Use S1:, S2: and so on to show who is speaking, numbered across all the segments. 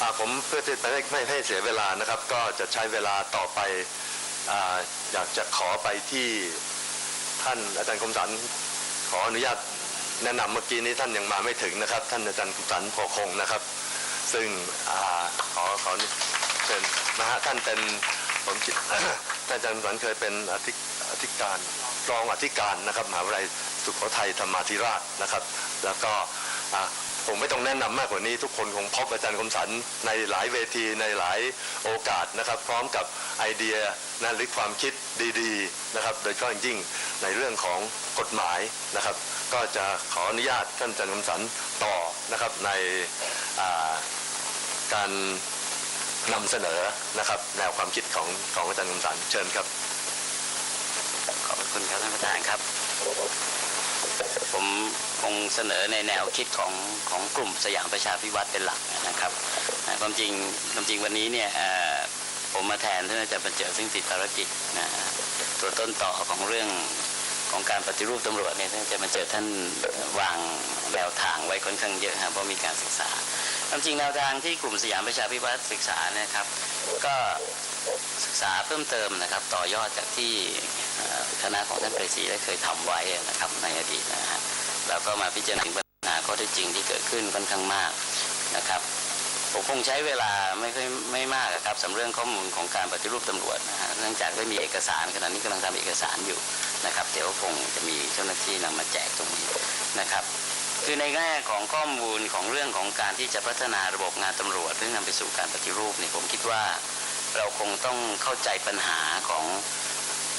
S1: อาผมเพื่อที่จะไม่ให้เสียเวลานะครับ ก็จะใช้เวลาต่อไปออยากจะขอไปที่ท่านอาจารย์คมสันขออนุญาตแนะนำเมื่อกี้นี้ท่านยังมาไม่ถึงนะครับ ท่านอาจารย์คมสันโพคงนะครับ ซึ่งอขอขอเชิญนะฮะท่านเป็นผมคิดท่านอาจารย์คมสันเคยเป็นอธิอธิการรองอธิการนะครับมหาวิทยาลัยสุโขทัยธรรมาธิราชนะครับ แล้วก็ ผมไม่ต้องแนะนำมากกว่านี้ ทุกคนคงพบอาจารย์คมสันในหลายเวทีในหลายโอกาสนะครับ พร้อมกับไอเดียนะหรือความคิดดีๆนะครับ โดยเฉพาะอย่างยิ่งในเรื่องของกฎหมายนะครับ ก็จะขออนุญาตท่านอาจารย์คมสันต่อนะครับในาการนำเสนอนะครับ แนวความคิดของของอาจารย์คมสันเชิญครับ
S2: ขอบคุณครับท่านประธานครับ ผม เสนอในแนวคิดของของกลุ่มสยามประชาพิวัตรเป็นหลักนะครับความจริงความจริงวันนี้เนี่ยผมมาแทนท่านอาจารย์บรรเจิดซึ่งติดภารกิจนะตัวต้นต่อของเรื่องของการปฏิรูปตำรวจเนี่ยท่านอาจารย์บรรเจิดท่านวางแนวทางไว้ค่อนข้างเยอะครับเพราะมีการศึกษาความจริงแนวทางที่กลุ่มสยามประชาพิวัตรศึกษานะครับก็ศึกษาเพิ่มเติมนะครับต่อยอดจากที่คณะของท่านไพศรีได้เคยทำไว้นะครับในอดีตนะฮะ แล้วก็มาพิจารณาถึงปัญหาข้อเท็จจริงที่เกิดขึ้นค่อนข้างมากนะครับผมคงใช้เวลาไม่ค่อยไม่มากครับสำหรับเรื่องข้อมูลของการปฏิรูปตำรวจนะฮะเนื่องจากได้มีเอกสารขณะนี้กำลังทำเอกสารอยู่นะครับเดี๋ยวคงจะมีเจ้าหน้าที่นำมาแจกตรงนี้นะครับ คือในแง่ของข้อมูลของเรื่องของการที่จะพัฒนาระบบงานตำรวจเพื่อนำไปสู่การปฏิรูปเนี่ยผมคิดว่า เราคงต้องเข้าใจปัญหาของ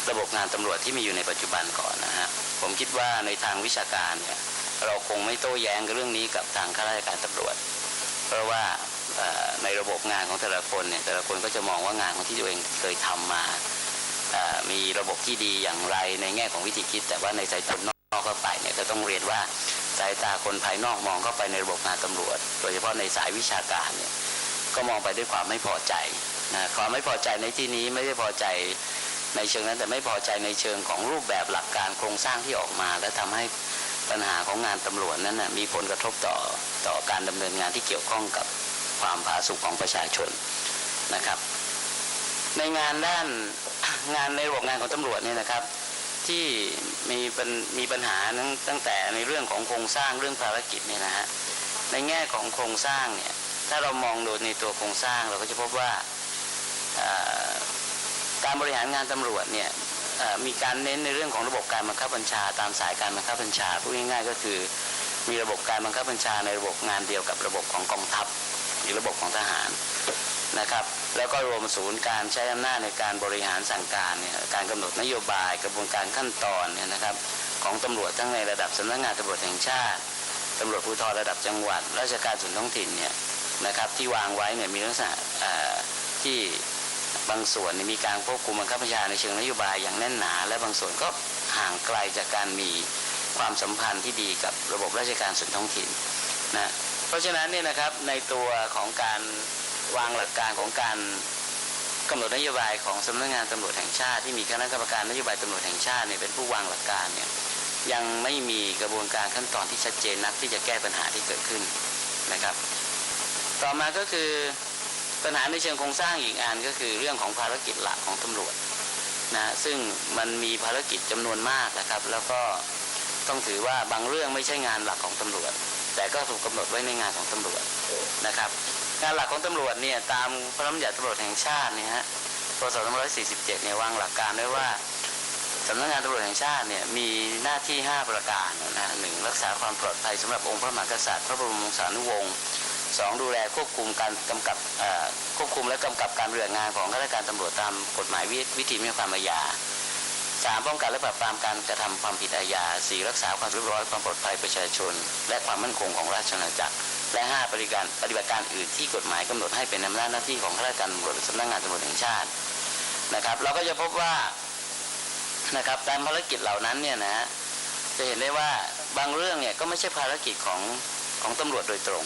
S2: ระบบงานตำรวจที่มีอยู่ในปัจจุบันก่อนนะฮะผมคิดว่าในทางวิชาการเนี่ยเราคงไม่โต้แย้งกับเรื่องนี้กับทางข้าราชการตำรวจ เพราะว่าในระบบงานของแต่ละคนเนี่ยแต่ละคนก็จะมองว่างานของที่ตัวเองเคยทำมา มีระบบที่ดีอย่างไรในแง่ของวิธีคิด แต่ว่าในสายตานอกเข้าไปเนี่ยก็ต้องเรียนว่าสายตาคนภายนอกมองเข้าไปในระบบงานตำรวจ โดยเฉพาะในสายวิชาการเนี่ยก็มองไปด้วยความไม่พอใจนะความไม่พอใจในที่นี้ไม่ได้พอใจ ในเชิงนั้นแต่ไม่พอใจในเชิงของรูปแบบหลักการโครงสร้างที่ออกมา และทำให้ปัญหาของงานตำรวจนั้นนะมีผลกระทบต่อต่อการดำเนินงานที่เกี่ยวข้องกับความผาสุกของประชาชนนะครับ ในงานด้านงานในระบบงานของตำรวจเนี่ยนะครับ ที่มีปัญมีปัญหาตั้งแต่ในเรื่องของโครงสร้างเรื่องภารกิจเนี่ยนะฮะในแง่ของโครงสร้างเนี่ยถ้าเรามองดูในตัวโครงสร้างเราก็จะพบว่า การบริหารงานตำรวจเนี่ยมีการเน้นในเรื่องของระบบการบังคับบัญชา ตามสายการบังคับบัญชาพูดง่ายๆก็คือ มีระบบการบังคับบัญชาในระบบงานเดียวกับระบบของกองทัพหรือระบบของทหารนะครับ แล้วก็รวมศูนย์การใช้อำนาจในการบริหารสั่งการเนี่ยการกำหนดนโยบายกระบวนการขั้นตอนเนี่ยนะครับของตำรวจทั้งในระดับสำนักงานตำรวจแห่งชาติตำรวจภูธรระดับจังหวัด ราชการส่วนท้องถิ่นเนี่ยนะครับที่วางไว้เนี่ยมีลักษณะที่ บางส่วนมีการควบคุมบังคับบัญชาในเชิงนโยบายอย่างแน่นหนา และบางส่วนก็ห่างไกลจากการมีความสัมพันธ์ที่ดีกับระบบราชการส่วนท้องถิ่นนะเพราะฉะนั้นเนี่ยนะครับในตัวของการวางหลักการของการกำหนดนโยบายของสำนักงานตำรวจแห่งชาติ ที่มีคณะกรรมการนโยบายตำรวจแห่งชาติเนี่ยเป็นผู้วางหลักการเนี่ยยังไม่มีกระบวนการขั้นตอนที่ชัดเจนนักที่จะแก้ปัญหาที่เกิดขึ้นนะครับ ต่อมาก็คือ ปัญหาในเชิงโครงสร้างอีกอันก็คือเรื่องของภารกิจหลักของตำรวจนะซึ่งมันมีภารกิจจำนวนมากนะครับ แล้วก็ต้องถือว่าบางเรื่องไม่ใช่งานหลักของตำรวจ แต่ก็ถูกกำหนดไว้ในงานของตำรวจนะครับ งานหลักของตำรวจเนี่ยตามพระราชบัญญัติตำรวจแห่งชาติเนี่ยฮะพศ2547เนี่ยวางหลักการไว้ว่าสำนักงานตำรวจแห่งชาติเนี่ยมีหน้าที่ 5 ประการนะฮะหนึ่งรักษาความปลอดภัยสำหรับองค์พระมหากษัตริย์ พระบรมวงศานุวงศ์ สองดูแลควบคุมการกำกับควบคุมและกำกับการปฏิบัติงานของข้าราชการตำรวจตามกฎหมายวิวิธีมีความอาญาสามป้องกันและปราบปรามการกระทำความผิดอาญาสี่รักษาความเรียบร้อยความปลอดภัยประชาชน และความมั่นคงของราชอาณาจักร และ 5 ปฏิการปฏิบัติการอื่นที่กฎหมายกำหนดให้เป็นอำนาจหน้าที่ของข้าราชการตำรวจสำนักงานตำรวจแห่งชาตินะครับ เราก็จะพบว่านะครับตามภารกิจเหล่านั้นเนี่ยนะฮะจะเห็นได้ว่าบางเรื่องเนี่ยก็ไม่ใช่ภารกิจของของตำรวจโดยตรง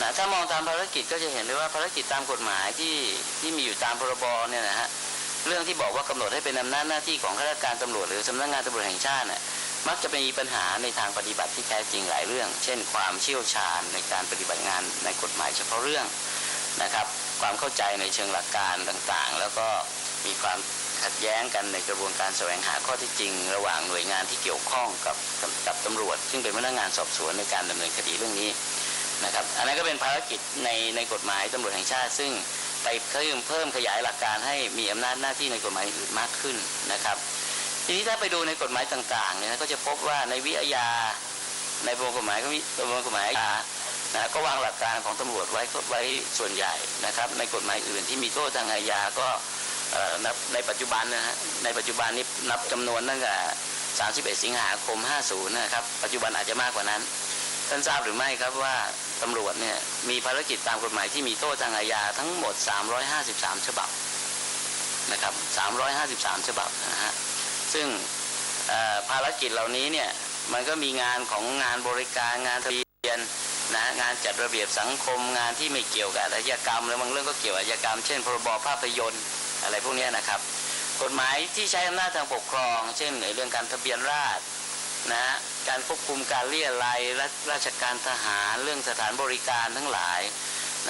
S2: นะถ้ามองตามภารกิจก็จะเห็นได้ว่าภารกิจตามกฎหมายที่ที่มีอยู่ตามพรบเนี่ยนะฮะเรื่องที่บอกว่ากำหนดให้เป็นอำนาจหน้าที่ของข้าราชการตำรวจหรือสำนักงานตำรวจแห่งชาติเนี่ยมักจะมีปัญหาในทางปฏิบัติที่แท้จริงหลายเรื่อง เช่น ความเชี่ยวชาญในการปฏิบัติงานในกฎหมายเฉพาะเรื่องนะครับ ความเข้าใจในเชิงหลักการต่างๆ แล้วก็มีความขัดแย้งกันในกระบวนการแสวงหาข้อที่จริง ระหว่างหน่วยงานที่เกี่ยวข้องกับกับกับตำรวจ ซึ่งเป็นพนักงานสอบสวนในการดำเนินคดีเรื่องนี้ นะครับ อันนั้นก็เป็นภารกิจในในกฎหมายตำรวจแห่งชาติ ซึ่งไปเพิ่มเพิ่มขยายหลักการให้มีอำนาจหน้าที่ในกฎหมายอื่นมากขึ้นนะครับ ทีนี้ถ้าไปดูในกฎหมายต่างๆเนี่ยนะก็จะพบว่าในวิทยาในประมวลกฎหมายก็มีประมวลกฎหมายอานะก็วางหลักการของตำรวจไว้ไว้ส่วนใหญ่นะครับ ในกฎหมายอื่นที่มีโทษทางอาญาก็เอ่อนับในปัจจุบันนะฮะในปัจจุบันนี้นับจำนวนตั้งแต่31 สิงหาคม 50 นะครับ ปัจจุบันอาจจะมากกว่านั้น ท่านทราบหรือไม่ครับว่า ตำรวจเนี่ยมีภารกิจตามกฎหมายที่มีโทษทางอาญาทั้งหมด 353 ฉบับนะครับ 353 ฉบับนะฮะ ซึ่งภารกิจเหล่านี้เนี่ยมันก็มีงานของงานบริการงานทะเบียนนะงานจัดระเบียบสังคมงานที่ไม่เกี่ยวกับอาชญากรรมแล้วบางเรื่องก็เกี่ยวกับอาชญากรรม เช่น พรบภาพยนตร์อะไรพวกนี้นะครับ กฎหมายที่ใช้อำนาจทางปกครอง เช่นในเรื่องการทะเบียนราษฎร นะการควบคุมการเลี่ยไรยรัฐราชการทหารเรื่องสถานบริการทั้งหลาย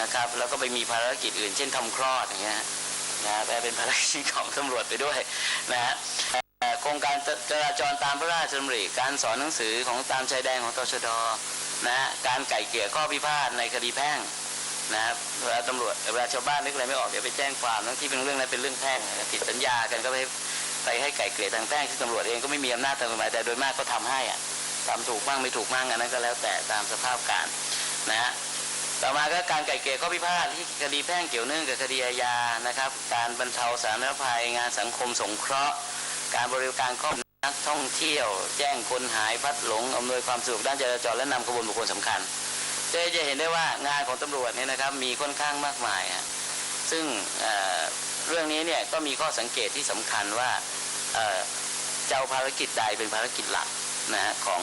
S2: นะครับ แล้วก็ไปมีภารกิจอื่น เช่นทำคลอดอย่างเงี้ยนะแต่เป็นภารกิจของตำรวจไปด้วยนะฮะโครงการจราจรตามพระราชดำริการสอนหนังสือของตามชายแดนของตชดนะฮะการไก่เกลี่ยข้อพิพาทในคดีแพ่งนะครับเวลาตำรวจเวลาชาวบ้านนึกอะไรไม่ออกเดี๋ยวไปแจ้งความทั้งที่เป็นเรื่องนั้นเป็นเรื่องแพ่งผิดสัญญากันก็ไป ไปให้ไก่เกลี่ยทางแพ่งที่ตำรวจเองก็ไม่มีอำนาจทางกฎหมายแต่โดยมากก็ทำให้อะทำถูกบ้างไม่ถูกบ้างอันนั้นก็แล้วแต่ตามสภาพการนะฮะต่อมาก็การไก่เกลี่ยข้อพิพาทที่คดีแพ่งเกี่ยวเนื่องกับคดีอาญานะครับ การบรรเทาสาธารณภัยงานสังคมสงเคราะห์ การบริการครอบครัวนักท่องเที่ยว แจ้งคนหายพัดหลงอำนวยความสะดวกด้านจราจรและนำขบวนบุคคลสำคัญจะจะเห็นได้ว่างานของตำรวจเนี่ยนะครับมีค่อนข้างมากมายฮะซึ่ง เรื่องนี้เนี่ยก็มีข้อสังเกตที่สำคัญว่าเจะเอาภารกิจใดเป็นภารกิจหลักนะฮะของ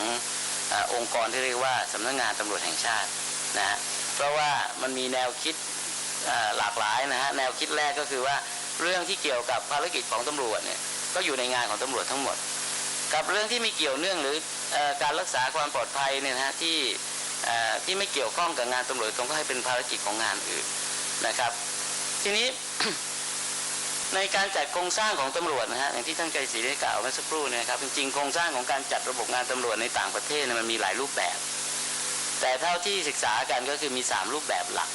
S2: อองค์กรที่เรียกว่าสำนักงานตำรวจแห่งชาตินะฮะเพราะว่ามันมีแนวคิดหลากหลายนะฮะแนวคิดแรกก็คือว่าเรื่องที่เกี่ยวกับภารกิจของตำรวจเนี่ยก็อยู่ในงานของตำรวจทั้งหมด กับเรื่องที่ไม่เกี่ยวเนื่องหรืออการรักษาความปลอดภัยเนี่ยนะฮะที่ที่ไม่เกี่ยวข้องกับงานตำรวจตรงก็ให้เป็นภารกิจของงานอื่นนะครับ ทีนี้ ในการจัดโครงสร้างของตำรวจนะฮะอย่างที่ท่านไกรศรีได้กล่าวเมื่อสักครู่เนะครับจริงๆโครงสร้างของการจัดระบบงานตำรวจในต่างประเทศเนี่ยมันมีหลายรูปแบบ แต่เท่าที่ศึกษากันก็คือมี 3 รูปแบบหลัก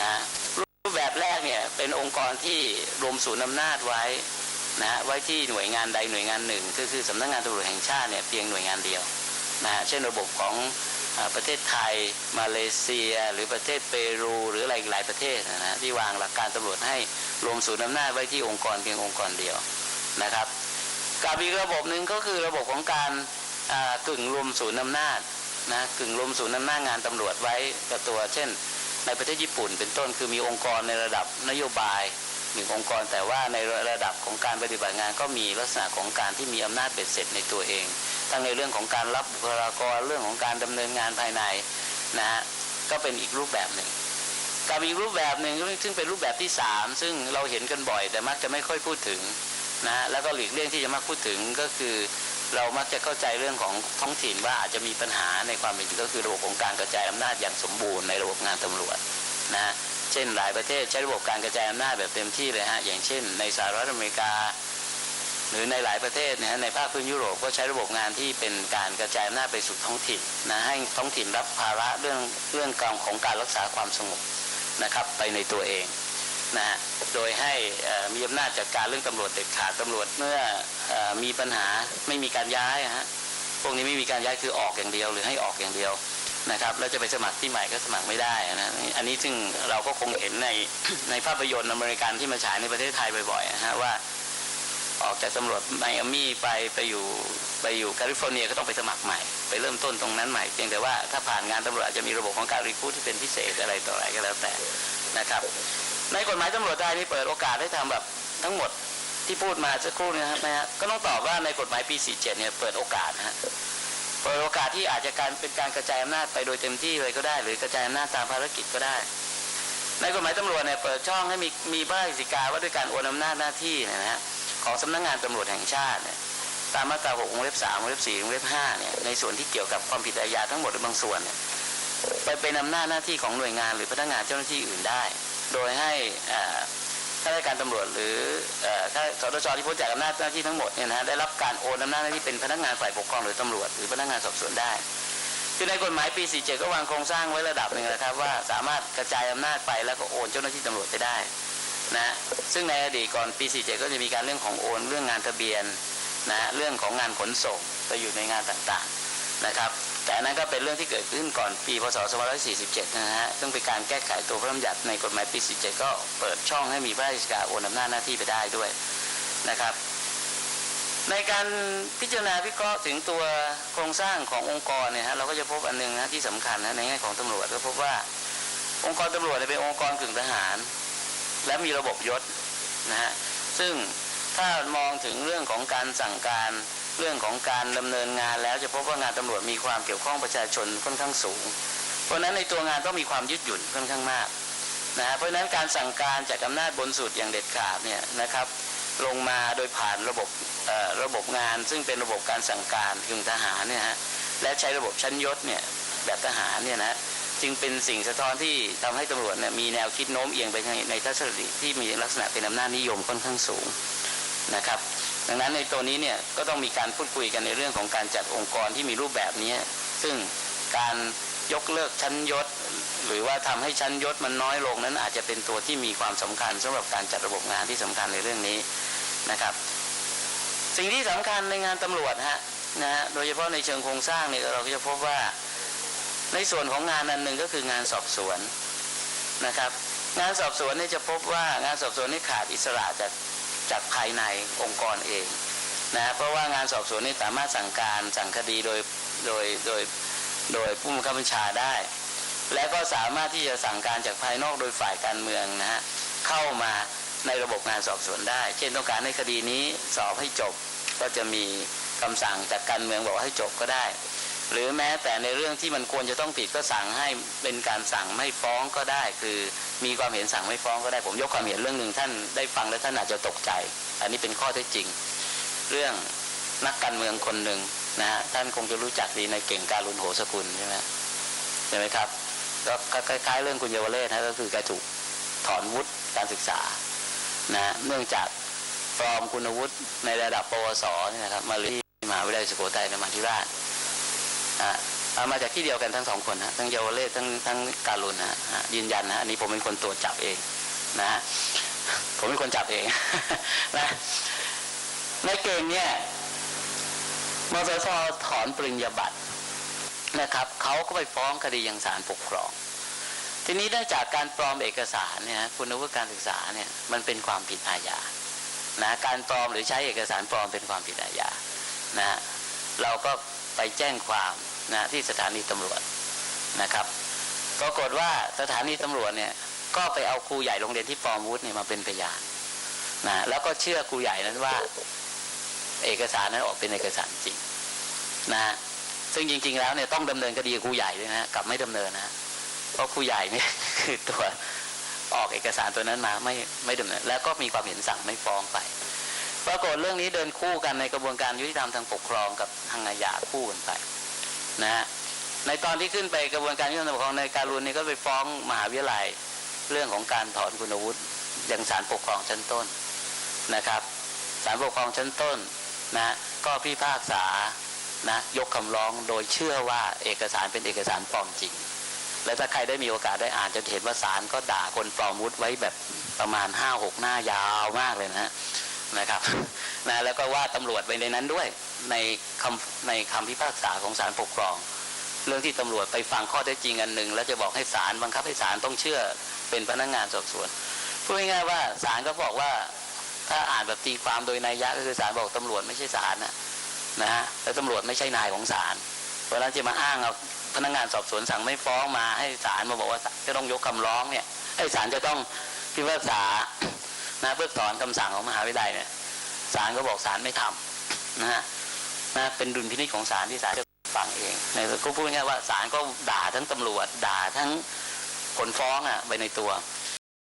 S2: นะรูปแบบแรกเนี่ยเป็นองค์กรที่รวมศูนย์อำนาจไว้นะไว้ที่หน่วยงานใดหน่วยงานหนึ่งก็คือสำนักงานตำรวจแห่งชาติเนี่ยเพียงหน่วยงานเดียวนะฮะเช่นระบบของ ประเทศไทย มาเลเซีย หรือประเทศเปรู หรืออะไรหลายประเทศนะฮะที่วางหลักการตำรวจให้รวมศูนย์อำนาจไว้ที่องค์กรเพียงองค์กรเดียวนะครับกับอีกระบบหนึ่งก็คือระบบของการกึ่งรวมศูนย์อำนาจนะกึ่งรวมศูนย์อำนาจงานตำรวจไว้กับตัว เช่น ในประเทศญี่ปุ่นเป็นต้นคือมีองค์กรในระดับนโยบาย หนึ่งองค์กร แต่ว่าในระดับของการปฏิบัติงานก็มีลักษณะของการที่มีอำนาจเบ็ดเสร็จในตัวเอง ทั้งในเรื่องของการรับบุคลากรเรื่องของการดำเนินงานภายในนะฮะก็เป็นอีกรูปแบบหนึ่งกับอีกรูปแบบหนึ่งซึ่งเป็นรูปแบบที่สามซึ่งเราเห็นกันบ่อย แต่มักจะไม่ค่อยพูดถึงนะฮะแล้วก็หลีกเลี่ยงที่จะมักพูดถึงก็คือ เรามักจะเข้าใจเรื่องของท้องถิ่นว่าอาจจะมีปัญหาในความเป็นจริงก็คือระบบของการกระจายอำนาจอย่างสมบูรณ์ในระบบงานตำรวจนะฮะ เช่นหลายประเทศใช้ระบบการกระจายอำนาจแบบเต็มที่เลยฮะอย่างเช่น ในสหรัฐอเมริกา หรือในหลายประเทศนะฮะในภาคพื้นยุโรปก็ใช้ระบบงานที่เป็นการกระจายอำนาจไปสู่ท้องถิ่นนะให้ท้องถิ่นรับภาระเรื่องเรื่องการของการรักษาความสงบนะครับไปในตัวเองนะฮะโดยให้มีอำนาจจัดการเรื่องตำรวจเด็ดขาดตำรวจเมื่ออมีปัญหาไม่มีการย้ายฮะพวกนี้ไม่มีการย้ายคือออกอย่างเดียว หรือให้ออกอย่างเดียว นะครับแล้วจะไปสมัครที่ใหม่ก็สมัครไม่ได้นะอันนี้ซึ่งเราก็คงเห็นในในภาพยนตร์อเมริกันที่มาฉายในประเทศไทยบ่อยๆนะฮะว่าออกจากตำรวจไมอามี่ไปไปอยู่ไปอยู่แคลิฟอร์เนียก็ต้องไปสมัครใหม่ ไปเริ่มต้นตรงนั้นใหม่เพียงแต่ว่าถ้าผ่านงานตำรวจอาจจะมีระบบของการรีคูดที่เป็นพิเศษอะไรต่ออะไรก็แล้วแต่นะครับ ในกฎหมายตำรวจไทยนี่เปิดโอกาสให้ทำแบบทั้งหมดที่พูดมาสักครู่นะครับนะฮะก็ต้องตอบว่าในกฎหมายปี 47 เนี่ยเปิดโอกาสนะฮะ เปิดโอกาสที่อาจจะการเป็นการกระจายอำนาจไปโดยเต็มที่เลยก็ได้ หรือกระจายอำนาจตามภารกิจก็ได้ ในกฎหมายตำรวจเนี่ยเปิดช่องให้มีมีพระรากฤษฎีกาว่าด้วยการโอนอำนาจหน้าที่เนยนะฮะของสำนักงานตำรวจแห่งชาติเนี่ยตามมาตรา6วงเล็บ3วงเล็บ4วงเล็บ5เนี่ยในส่วนที่เกี่ยวกับความผิดอาญาทั้งหมดหรือบางส่วนเนี่ยไปเป็นอำนาจหน้าที่ของหน่วยงานหรือพนักงานเจ้าหน้าที่อื่นได้ โดยให้อ่า ข้าราชการตำรวจ หรือเอ่อข้าสตชที่พ้นจากอำนาจหน้าที่ทั้งหมดเนี่ยนะฮะได้รับการโอนอำนาจหน้าที่เป็นพนักงานฝ่ายปกครองหรือตำรวจหรือพนักงานสอบสวนได้คือในกฎหมายปี 47 ก็วางโครงสร้างไว้ระดับหนึ่งนะครับว่าสามารถกระจายอำนาจไปแล้วก็โอนเจ้าหน้าที่ตำรวจไปได้นะซึ่งในอดีตก่อนปี 47 ก็จะมีการเรื่องของโอน เรื่องงานทะเบียนนะเรื่องของงานขนส่งไปอยู่ในงานต่างๆนะครับ แต่นั้นก็เป็นเรื่องที่เกิดขึ้นก่อนปีพศ 2547 นะฮะ ซึ่งเป็นการแก้ไขตัวพระราชบัญญัติในกฎหมายปี47ก็เปิดช่องให้มีพระราชการโอนอำนาจหน้าที่ไปได้ด้วยนะครับ ในการพิจารณาวิเคราะห์ถึงตัวโครงสร้างขององค์กรเนี่ยฮะ เราก็จะพบอันหนึงนะที่สำคัญนะในแง่ของตำรวจก็พบว่า องค์กรตำรวจเนี่ยเป็นองค์กรกึ่งทหาร และมีระบบยศนะฮะ ซึ่งถ้ามองถึงเรื่องของการสั่งการ เรื่องของการดำเนินงานแล้วจะพบว่างานตำรวจมีความเกี่ยวข้องประชาชนค่อนข้างสูง เพราะฉะนั้นในตัวงานต้องมีความยืดหยุ่นค่อนข้างมากนะเพราะฉะนั้นการสั่งการจากอำนาจบนสุดอย่างเด็ดขาดเนี่ยนะครับลงมาโดยผ่านระบบระบบงาน ซึ่งเป็นระบบการสั่งการกึ่งทหารเนี่ยฮะและใช้ระบบชั้นยศเนี่ยแบบทหารเนี่ยนะจึงเป็นสิ่งสะท้อนที่ทำให้ตำรวจเนี่ยมีแนวคิดโน้มเอียงไปในในทัศนคติที่มีลักษณะเป็นอำนาจนิยมค่อนข้างสูงนะครับ ดังนั้นในตัวนี้เนี่ยก็ต้องมีการพูดคุยกันในเรื่องของการจัดองค์กรที่มีรูปแบบนี้ ซึ่งการยกเลิกชั้นยศ หรือว่าทำให้ชั้นยศมันน้อยลงนั้นอาจจะเป็นตัวที่มีความสำคัญสำหรับการจัดระบบงานที่สำคัญในเรื่องนี้นะครับ สิ่งที่สำคัญในงานตำรวจฮะนะฮะโดยเฉพาะในเชิงโครงสร้างเนี่ยเราก็จะพบว่าในส่วนของงานอันหนึ่งก็คืองานสอบสวนนะครับ งานสอบสวนเนี่ยจะพบว่างานสอบสวนนี่ขาดอิสระจาก จากภายในองค์กรเองนะเพราะว่างานสอบสวนนี่สามารถสั่งการสั่งคดีโดยโดยโดยโดยผู้บังคับบัญชาได้ และก็สามารถที่จะสั่งการจากภายนอกโดยฝ่ายการเมืองนะฮะเข้ามาในระบบงานสอบสวนได้ เช่นต้องการให้คดีนี้สอบให้จบก็จะมีคำสั่งจากการเมืองบอกให้จบก็ได้ หรือแม้แต่ในเรื่องที่มันควรจะต้องผิดก็สั่งให้เป็นการสั่งไม่ฟ้องก็ได้ คือมีความเห็นสั่งไม่ฟ้องก็ได้ผมยกความเห็นเรื่องหนึ่งท่านได้ฟังแล้วท่านอาจจะตกใจ อันนี้เป็นข้อเท็จจริง เรื่องนักการเมืองคนหนึ่งนะฮะท่านคงจะรู้จักดีในเก่งการุณโหสกุลใช่ไหมใช่ไหมครับก็คล้ายๆเรื่องคุณเยาวเรศนะก็คือแกถูกถอนวุฒิการศึกษานะเนื่องจากปลอมคุณวุฒิในระดับปวสนี่นะครับมาเรียนมหาวิทยาลัยสุโขทัยในมหาธิราชอะ เอามาจากที่เดียวกันทั้งสองคนนะทั้งเยาวเรศทั้งทั้งการุณนะฮะยืนยันนะอันนี้ผมเป็นคนตรวจจับเองนะผมเป็นคนจับเองนะในเกณฑ์เนี่ยมสชถอนปริญญาบัตรนะครับเขาก็ไปฟ้องคดียังศาลปกครอง ทีนี้ได้จากการปลอมเอกสารเนี่ยคุณวุฒิการศึกษาเนี่ยมันเป็นความผิดอาญานะการปลอมหรือใช้เอกสารปลอมเป็นความผิดอาญานะเราก็ ไปแจ้งความนะที่สถานีตำรวจนะครับปรากฏว่าสถานีตำรวจเนี่ยก็ไปเอาครูใหญ่โรงเรียนที่ปอมวุฒิเนี่ยมาเป็นพยานนะแล้วก็เชื่อครูใหญ่นั้นว่าเอกสารนั้นออกเป็นเอกสารจริงนะซึ่งจริง ๆ แล้วเนี่ยต้องดำเนินคดีครูใหญ่ด้วยนะกลับไม่ดำเนินนะฮะเพราะครูใหญ่เนี่ยคือตัวออกเอกสารตัวนั้นมาไม่ไม่ดำเนินแล้วก็มีความเห็นสั่งไม่ฟ้องไป ปรากฏเรื่องนี้เดินคู่กันในกระบวนการยุติธรรมทางปกครองกับทางอาญาคู่กันไปนะฮะในตอนที่ขึ้นไปกระบวนการยุติธรรมปกครองในการุณนี่ก็ไปฟ้องมหาวิทยาลัยเรื่องของการถอนคุณวุฒิยังศาลปกครองชั้นต้นนะครับศาลปกครองชั้นต้นนะก็พิพากษานะยกคำร้องโดยเชื่อว่าเอกสารเป็นเอกสารปลอมจริง และถ้าใครได้มีโอกาสได้อ่านจะเห็นว่าศาลก็ด่าคนปลอมวุฒิไว้แบบประมาณ5้าหกหน้ายาวมากเลยนะฮะ นะครับนะแล้วก็ว่าตำรวจไปในนั้นด้วยในคำในคำพิพากษาของศาลปกครอง เรื่องที่ตำรวจไปฟังข้อเท็จจริงอันหนึ่ง แล้วจะบอกให้ศาลบังคับให้ศาลต้องเชื่อเป็นพนักงานสอบสวนพูดง่ายๆว่าศาลก็บอกว่าถ้าอ่านแบบตีความโดยนัยยะก็คือศาลบอกตำรวจไม่ใช่ศาลนะนะฮะแล้วตำรวจไม่ใช่นายของศาลเพราะฉะนั้นจะมาอ้างเอาพนักงานสอบสวนสั่งไม่ฟ้องมาให้ศาลมาบอกว่าจะต้องยกคำร้องเนี่ยให้ศาลจะต้องพิพากษา นะเพิกถอนคำสั่งของมหาวิทยาลัยเนี่ยศาลก็บอกศาลไม่ทำนะฮะนะเป็นดุลพินิจของศาลที่ศาลจะฟังเองในก็พูดง่ายว่าศาลก็ด่าทั้งตำรวจ ด่าทั้งผลฟ้องอะไปในตัว